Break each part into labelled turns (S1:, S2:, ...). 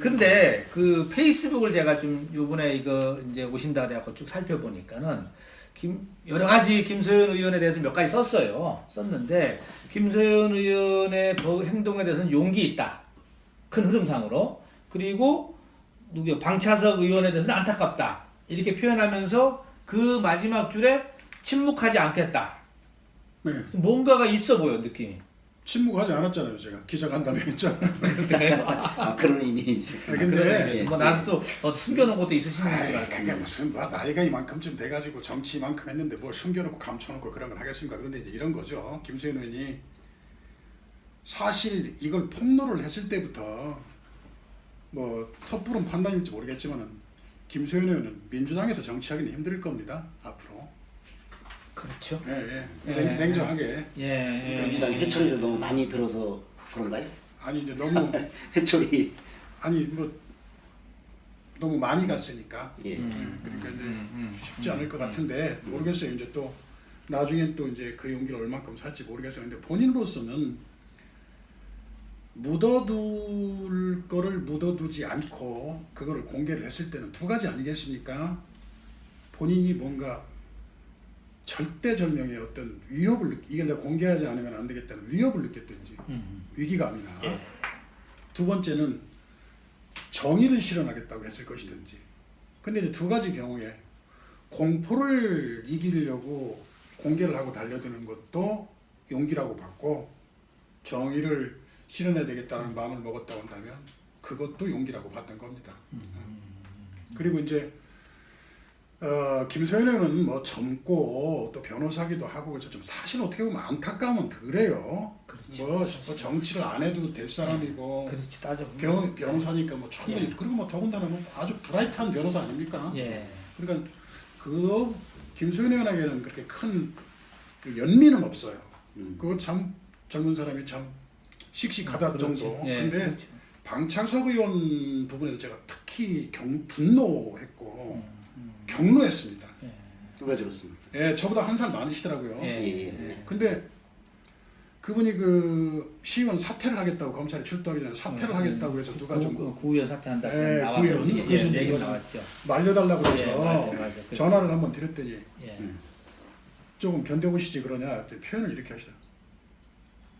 S1: 근데 그 페이스북을 제가 좀 요번에 이거 이제 오신다 해갖고 쭉 살펴보니까는 김 여러 가지 김소연 의원에 대해서 몇 가지 썼어요. 썼는데 김소연 의원의 버- 행동에 대해서는 용기 있다. 큰 흐름상으로. 그리고 누구요? 방차석 의원에 대해서는 안타깝다. 이렇게 표현하면서 그 마지막 줄에 침묵하지 않겠다.
S2: 네.
S1: 뭔가가 있어 보여 느낌이.
S2: 침묵하지 않았잖아요. 제가 기자간담회 했잖아요.
S3: 아 그런 의미.
S2: 아, 근데
S3: 예.
S1: 뭐 나는 또 어, 숨겨놓은 것도 있으시는 줄
S2: 아이,
S1: 알고.
S2: 그게 무슨 뭐 나이가 이만큼쯤 돼가지고 정치 이만큼 했는데 뭘 숨겨놓고 감춰놓고 그런 걸 하겠습니까? 그런데 이제 이런 거죠. 김수현 의원이 사실 이걸 폭로를 했을 때부터 뭐 섣부른 판단일지 모르겠지만은 김수현 의원은 민주당에서 정치하기는 힘들 겁니다. 앞으로.
S1: 그렇죠.
S2: 예, 예.
S1: 예.
S2: 냉, 냉정하게.
S1: 예. 예.
S3: 민주당이 회초리를 너무 많이 들어서 그런가요?
S2: 아니 이제 너무
S3: 회초리.
S2: 아니 뭐 너무 많이 갔으니까.
S3: 예.
S1: 음.
S2: 그러니까 이제
S1: 음, 음,
S2: 쉽지 않을 것 같은데 모르겠어요. 이제 또 나중엔 또 이제 그 용기를 얼만큼 살지 모르겠어요. 근데 본인으로서는 묻어둘 거를 묻어두지 않고 그거를 공개를 했을 때는 두 가지 아니겠습니까? 본인이 뭔가 절대절명의 어떤 위협을 느끼 이게 내가 공개하지 않으면 안 되겠다는 위협을 느꼈든지
S1: 음.
S2: 위기감이나
S1: 예.
S2: 두 번째는 정의를 실현하겠다고 했을 것이든지 근데 이제 두 가지 경우에 공포를 이기려고 공개를 하고 달려드는 것도 용기라고 봤고 정의를 실현해야 되겠다는 마음을 먹었다고 한다면 그것도 용기라고 봤던 겁니다. 그리고 이제 어, 김소연 의원은 뭐 젊고 또 변호사기도 하고 그래서 좀 사실 어떻게 보면 안타까움은 덜해요.
S1: 그렇죠.
S2: 뭐, 뭐 정치를 안 해도 될 사람이고
S1: 그렇지 따져.
S2: 변, 변호사니까 뭐 충분히
S1: 예.
S2: 그리고 뭐 더군다나 뭐 아주 브라이트한 변호사 아닙니까?
S1: 예.
S2: 그러니까 그 김소연 의원에게는 그렇게 큰 그 연민은 없어요.
S3: 음.
S2: 그거 참 젊은 사람이 참 씩씩하다
S1: 그렇지.
S2: 정도.
S1: 예,
S2: 근데
S1: 그렇죠.
S2: 방창석 의원 부분에서 제가 특히 경, 분노했고
S1: 음,
S2: 경로했습니다.
S1: 예.
S3: 누가 적었습니까?
S2: 예, 저보다 한 살 많으시더라고요.
S1: 예.
S3: 예, 예.
S2: 근데 그분이 그 시의원 사퇴를 하겠다고 검찰에 출두하기 전에 사퇴를
S1: 음,
S2: 하겠다고 해서 누가 좀
S1: 구- 구의원 사퇴한다.
S2: 예. 구의원.
S1: 예,
S2: 그래서 이제
S1: 얘기 나왔죠.
S2: 말려달라고 그래서
S1: 예, 맞아, 맞아. 그렇죠.
S2: 전화를 한번 드렸더니
S1: 예.
S3: 음.
S2: 조금 견뎌보시지 그러냐 그랬더니 표현을 이렇게 하시더라고요.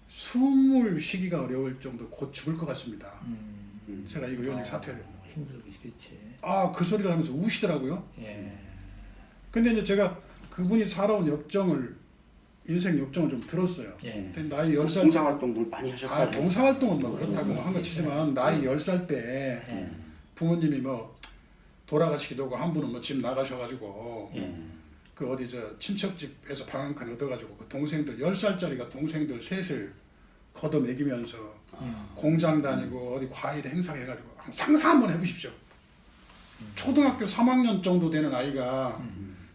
S2: 숨을 쉬기가 어려울 정도 곧 죽을 것 같습니다.
S1: 음.
S3: 음.
S2: 제가 이거 의원직 사퇴를.
S1: 어, 힘들겠지.
S2: 아, 그 소리를 하면서 우시더라고요.
S1: 예.
S2: 근데 이제 제가 그분이 살아온 역정을, 인생 역정을 좀 들었어요.
S1: 예.
S2: 근데 나이 10살,
S3: 봉사활동들 많이
S2: 아,
S3: 하셨다고.
S2: 봉사활동은 뭐 그렇다고 한거 치지만 나이 10살 때
S1: 예.
S2: 부모님이 뭐 돌아가시기도 하고 한 분은 뭐 집 나가셔 가지고
S1: 예.
S2: 그 어디 저 친척 집에서 방 한 칸 얻어 가지고 그 동생들 10살짜리가 동생들 셋을 걷어먹이면서
S1: 음.
S2: 공장 다니고 어디 과일 행사 해가지고 상상 한번 해보십시오. 초등학교 3학년 정도 되는 아이가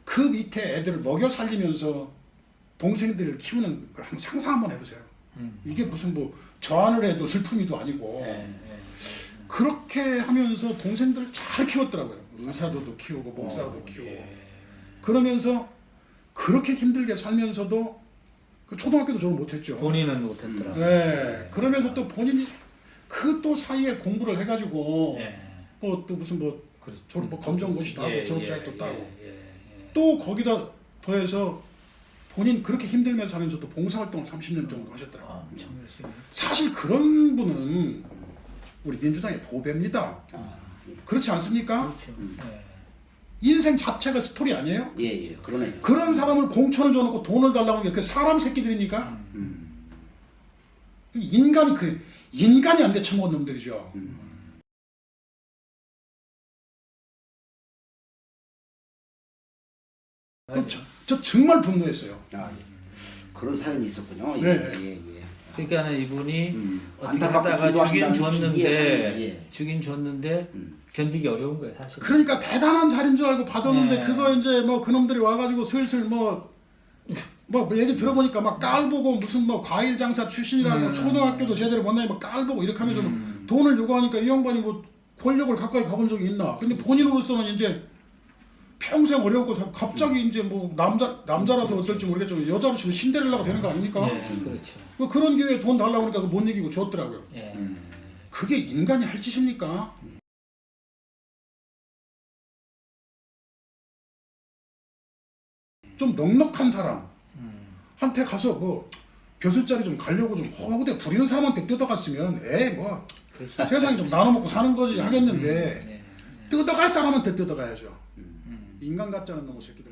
S2: 그 밑에 애들을 먹여 살리면서 동생들을 키우는 걸 한번 상상 한번 해보세요.
S1: 음.
S2: 이게 무슨 뭐 저하늘 해도 슬픔이도 아니고
S1: 예. 예.
S2: 그렇게 하면서 동생들을 잘 키웠더라고요. 의사도도 키우고 목사로도
S1: 어,
S2: 키우고
S1: 예.
S2: 그러면서 그렇게 힘들게 살면서도 그 초등학교도 저는 못했죠.
S1: 본인은 못했더라.
S2: 네. 그러면서 또 본인이 그 또 사이에 공부를 해가지고
S1: 예.
S2: 뭐또 무슨 뭐
S1: 그렇죠.
S2: 졸업 뭐 검정고시도 하고
S1: 예,
S2: 졸업자도
S1: 예,
S2: 따고
S1: 예, 예, 예.
S2: 또 거기다 더해서 본인 그렇게 힘들면서 하면서도 봉사활동을 30년 정도 하셨더라고요.
S1: 아, 열심히.
S2: 사실 그런 분은 우리 민주당의 보배입니다.
S3: 아,
S2: 그렇지 않습니까?
S1: 그렇죠.
S3: 음.
S1: 예.
S2: 인생 자체가 스토리 아니에요?
S3: 예, 예, 그러네요.
S2: 그런 사람을 공천을 줘놓고 돈을 달라고 하는 게그 사람 새끼들이니까
S3: 음.
S2: 인간이 그 인간이 안 돼 처먹은 놈들이죠.
S3: 음.
S2: 그럼 저, 저 정말 분노했어요.
S3: 아, 그런 사연이 있었군요. 예,
S2: 네.
S3: 예, 예.
S1: 그러니까는 이분이
S3: 음.
S1: 어떻게
S3: 안타깝고
S1: 하다가 주긴
S3: 분노하신다는 걸
S1: 줬는데.
S3: 예.
S1: 주긴 줬는데
S3: 음.
S1: 견디기 어려운 거예요 사실.
S2: 그러니까 대단한 자리인 줄 알고 받았는데
S1: 네.
S2: 그거 이제 뭐 그놈들이 와가지고 슬슬 뭐. 뭐, 뭐 얘기 들어보니까 막 깔보고 무슨 뭐 과일 장사 출신이라고
S1: 음.
S2: 초등학교도 제대로 못 나니 뭐 깔보고 이렇게 하면서 는
S1: 음.
S2: 돈을 요구하니까 이 양반이 뭐 권력을 가까이 가본 적이 있나 근데 본인으로서는 이제 평생 어려웠고 갑자기 이제 뭐 남자 남자라서 어떨지 모르겠지만 여자로 치면 신데렐라가 되는 거 아닙니까?
S1: 예, 그렇죠.
S2: 그 그런 기회에 돈 달라고 그러니까 그못 이기고 줬더라고요.
S1: 예.
S3: 음.
S2: 그게 인간이 할 짓입니까? 좀 넉넉한 사람 한테 가서 뭐 벼슬자리 좀 가려고 좀 허구대 부리는 사람한테 뜯어갔으면 에뭐
S1: 그렇죠.
S2: 세상에 좀 나눠 먹고 사는 거지 하겠는데
S1: 네.
S2: 뜯어갈 사람한테 뜯어가야죠.
S1: 음.
S2: 인간 같지 않은 놈의 새끼들.